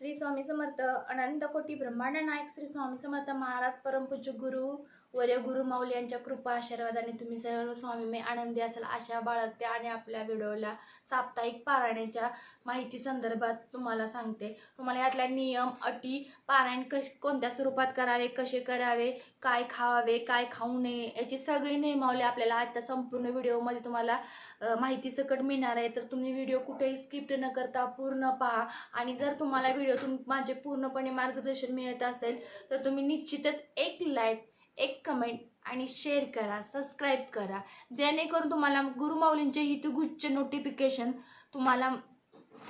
श्री स्वामी समर्थ अनंत कोटी ब्रह्मांड नायक श्री स्वामी समर्थ महाराज परमपूज्य गुरु वर्य गुरुमाऊली यांच्या कृपा आशीर्वादाने तुम्ही सर्व स्वामीमय आनंदी असाल. आशा बाळगते आणि आपल्या व्हिडिओला साप्ताहिक पारायणाच्या माहिती संदर्भात तुम्हाला सांगते. तुम्हाला यातल्या नियम अटी पारायण कश कोणत्या स्वरूपात करावे कसे करावे काय खावावे काय खाऊ नये याची सगळी नियमावली आपल्याला आजच्या संपूर्ण व्हिडिओमध्ये तुम्हाला माहिती सकट मिळणार आहे. तर तुम्ही व्हिडिओ कुठेही स्किप्ट न करता पूर्ण पहा. आणि जर तुम्हाला व्हिडिओतून माझे पूर्णपणे मार्गदर्शन मिळत असेल तर तुम्ही निश्चितच एक लाईक एक कमेंट आणि शेअर करा सबस्क्राईब करा. जेणेकरून तुम्हाला गुरुमाऊलींचे हितगुच्छ नोटिफिकेशन तुम्हाला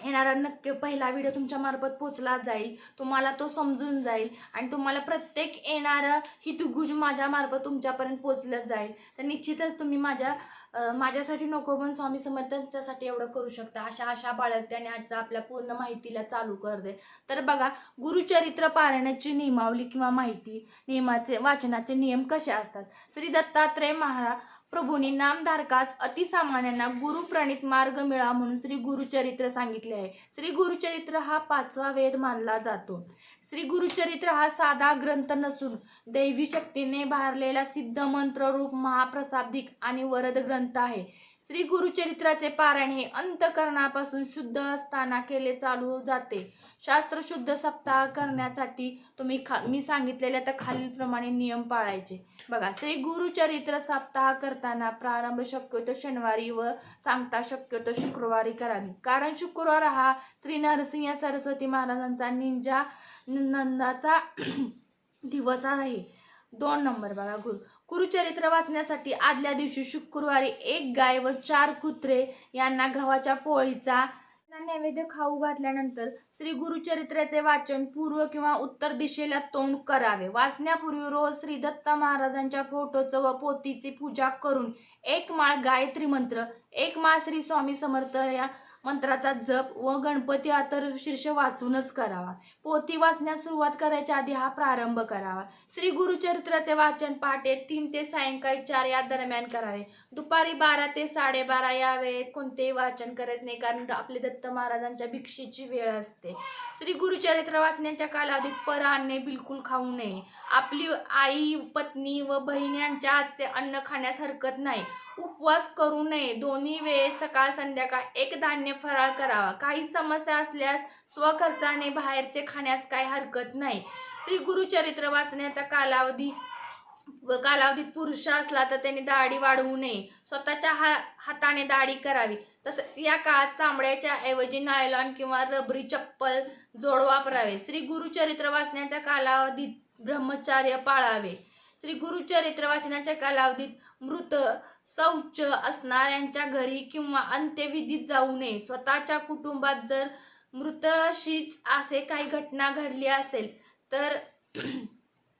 येणारा नक्की पहिला व्हिडिओ तुमच्यामार्फत पोचला जाईल. तुम्हाला तो समजून जाईल आणि तुम्हाला प्रत्येक येणारं हितगुज माझ्यामार्फत तुमच्यापर्यंत पोचलं जाईल. तर निश्चितच तुम्ही माझ्या माझ्यासाठी नको पण स्वामी समर्थांच्यासाठी एवढं करू शकता. अशा आशा बाळगते आणि आजचा आपल्या पूर्ण माहितीला चालू करते. तर बघा गुरुचरित्र पारायणाची नियमावली किंवा माहिती नियमाचे वाचनाचे नियम कसे असतात? श्री दत्तात्रय महाराज प्रभूंनी नामधारकास अतिसामान्यांना गुरुप्रणित मार्ग मिळा म्हणून श्री गुरुचरित्र सांगितले आहे. श्री गुरुचरित्र हा पाचवा वेद मानला जातो. श्री गुरुचरित्र हा साधा ग्रंथ नसून दैवी शक्तीने भारलेला सिद्ध मंत्र रूप महाप्रसादिक आणि वरद ग्रंथ आहे. श्री गुरुचरित्राचे पारायण हे अंतकरणापासून शुद्ध असताना केले चालू जाते. शास्त्र शुद्ध सप्ताह करण्यासाठी तुम्ही खा मी सांगितलेल्या तर खालीलप्रमाणे नियम पाळायचे. बघा श्री गुरुचरित्र सप्ताह करताना प्रारंभ शक्यतो शनिवारी व सांगता शक्यतो शुक्रवारी करावी. कारण शुक्रवार हा श्री नरसिंह सरस्वती महाराजांचा निंजा नंदाचा दिवस आहे. दोन नंबर बघा गुरु. कुरुचरित्र वाचण्यासाठी आदल्या दिवशी शुक्रवारी एक गाय व चार कुत्रे यांना गव्हाच्या पोळीचा नैवेद्य खाऊ घातल्यानंतर श्री गुरुचरित्राचे वाचन पूर्व किंवा उत्तर दिशेला तोंड करावे. वाचण्यापूर्वी रोज श्री दत्त महाराजांच्या फोटोचं व पोतीची पूजा करून एक माळ गायत्री मंत्र एक माळ श्री स्वामी समर्थ या मंत्राचा जप व गणपती अथर्व शीर्ष वाचूनच करावा. पोती वाचण्यास सुरुवात करायच्या आधी हा प्रारंभ करावा. श्री गुरुचरित्राचे वाचन पहाटे तीन ते सायंकाळी चार या दरम्यान करावे. दुपारी बारा ते साडेबारा या वेळेत कोणतेही वाचन करायचे नाही कारण आपले दत्त महाराजांच्या भिक्षेची वेळ असते. श्री गुरुचरित्र वाचण्याच्या कालावधीत पर अन्ने बिलकुल खाऊ नये. आपली आई पत्नी व बहीण यांच्या हातचे अन्न खाण्यास हरकत नाही. उपवास करू नये. दोन्ही वेळेस सकाळ संध्याकाळ एक धान्य फराळ करावा काही समस्या असल्यास स्वखर्चाने बाहेरचे खाण्यास काही हरकत नाही. श्री गुरुचरित्र वाचण्याचा कालावधी व कालावधीत पुरुष असला तर त्याने दाढी वाढवू नये. स्वतःच्या हा हाताने दाढी करावी. तसंच या काळात चामड्याच्या ऐवजी नायलॉन किंवा रबरी चप्पल जोड वापरावे. श्री गुरुचरित्र वाचण्याच्या कालावधीत ब्रह्मचार्य पाळावे. श्री गुरुचरित्र वाचनाच्या कालावधीत मृत शौच असणाऱ्यांच्या घरी किंवा अंत्यविधीत जाऊ नये. स्वतःच्या कुटुंबात जर मृतशीच असे काही घटना घडली असेल तर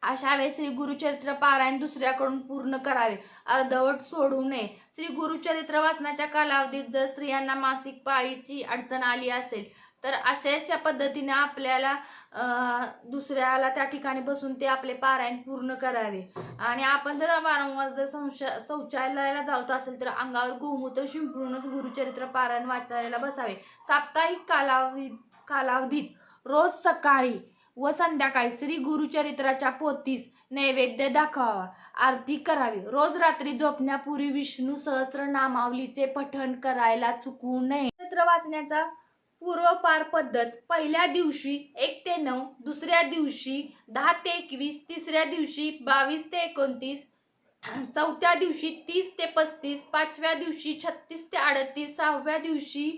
अशा वेळेस श्री गुरुचरित्र पारायण दुसऱ्याकडून पूर्ण करावे. अर्धवट सोडू नये. श्री गुरुचरित्र वाचनाच्या कालावधीत जर स्त्रियांना मासिक पाळीची अडचण आली असेल तर अशाच पद्धतीने आपल्याला दुसऱ्याला त्या ठिकाणी बसून ते आपले पारायण पूर्ण करावे. आणि आपण जर वारंवार जर संशा शौचालयाला जात असेल तर अंगावर गोमूत्र शिंपडूनच गुरुचरित्र पारायण वाचायला बसावे. साप्ताहिक कालावधी कालावधीत रोज सकाळी व संध्याकाळी श्री गुरुचरित्राच्या पोथीस नैवेद्य दाखवावा. आरती करावी. रोज रात्री झोपण्यापूर्वी विष्णू सहस्त्र नामावलीचे पठण करायला चुकू नये. चित्र वाचण्याचा पूर्वपार पद्धत पहिल्या दिवशी एक ते नऊ दुसऱ्या दिवशी दहा ते एकवीस तिसऱ्या दिवशी बावीस ते एकोणतीस चौथ्या दिवशी तीस ते पस्तीस पाचव्या दिवशी छत्तीस ते अडतीस सहाव्या दिवशी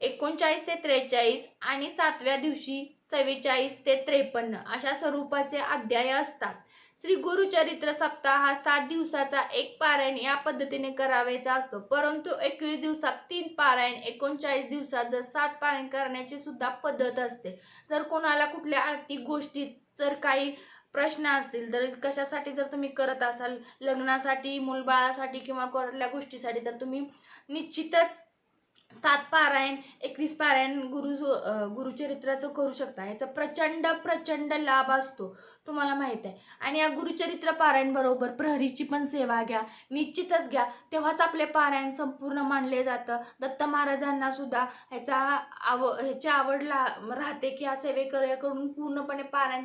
एकोणचाळीस ते त्रेचाळीस आणि सातव्या दिवशी चव्वेचाळीस ते त्रेपन्न अशा स्वरूपाचे अध्याय असतात. श्री गुरुचरित्र सप्ताह हा सात दिवसाचा एक पारायण या पद्धतीने करावायचा असतो. परंतु एकवीस दिवसात तीन पारायण एकोणचाळीस दिवसात जर सात पारायण करण्याची सुद्धा पद्धत असते. जर कोणाला कुठल्या आर्थिक गोष्टीत जर काही प्रश्न असतील तर कशासाठी जर तुम्ही करत असाल लग्नासाठी मुलबाळासाठी किंवा कुठल्या गोष्टीसाठी तर तुम्ही निश्चितच सात पारायण एकवीस पारायण गुरु गुरुचरित्राचं करू शकता. याचा प्रचंड प्रचंड लाभ असतो. तुम्हाला माहीत आहे. आणि या गुरुचरित्र पारायण बरोबर प्रहरीची पण सेवा घ्या. निश्चितच घ्या. तेव्हाच आपले पारायण संपूर्ण मानले जातं. दत्त महाराजांना सुद्धा ह्याचा आव ह्याची आवड ला राहते की या सेवेकऱ्याकडून पूर्णपणे पारायण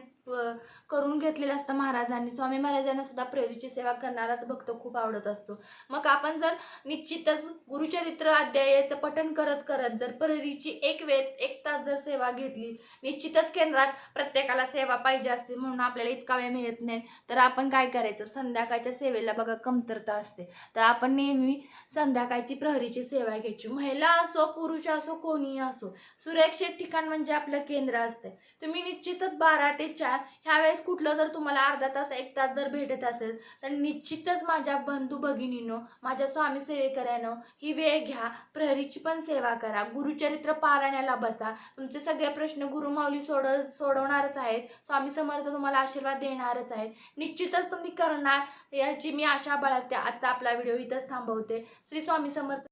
करून घेतलेलं असतं महाराजांनी. स्वामी महाराजांना सुद्धा प्रेरीची सेवा करणाराच भक्त खूप आवडत असतो. मग आपण जर निश्चितच गुरुचरित्र अध्यायाचं पठण करत करत जर प्रहरीची एक वेळ एक तास जर सेवा घेतली निश्चितच केंद्रात प्रत्येकाला सेवा पाहिजे असते म्हणून आपल्याला इतका वेळ मिळत नाही. तर आपण काय करायचं? संध्याकाळच्या सेवेला बघा कमतरता असते. तर आपण नेहमी संध्याकाळची प्रहरीची सेवा घ्यायची. महिला असो पुरुष असो कोणीही असो सुरक्षित ठिकाण म्हणजे आपलं केंद्र असते तुम्ही निश्चितच बारा ते चार ह्या वेळेस कुठलं जर तुम्हाला अर्धा तास एक तास जर भेटत असेल तर निश्चितच माझ्या बंधू भगिनीनो माझ्या स्वामी सेवेकऱ्यानो ही वेळ घ्या. प्रहरीची पण सेवा करा. गुरुचरित्र पारायणाला बसा. तुमचे सगळे प्रश्न गुरुमाऊली सोड सोडवणारच आहेत. स्वामी समर्थ तुम्हाला तुम्हाला आशीर्वाद देणारच आहेत निश्चितच तुम्ही करणार याची मी आशा बाळगते. आजचा आपला व्हिडिओ इथंच थांबवते. श्री स्वामी समर्थ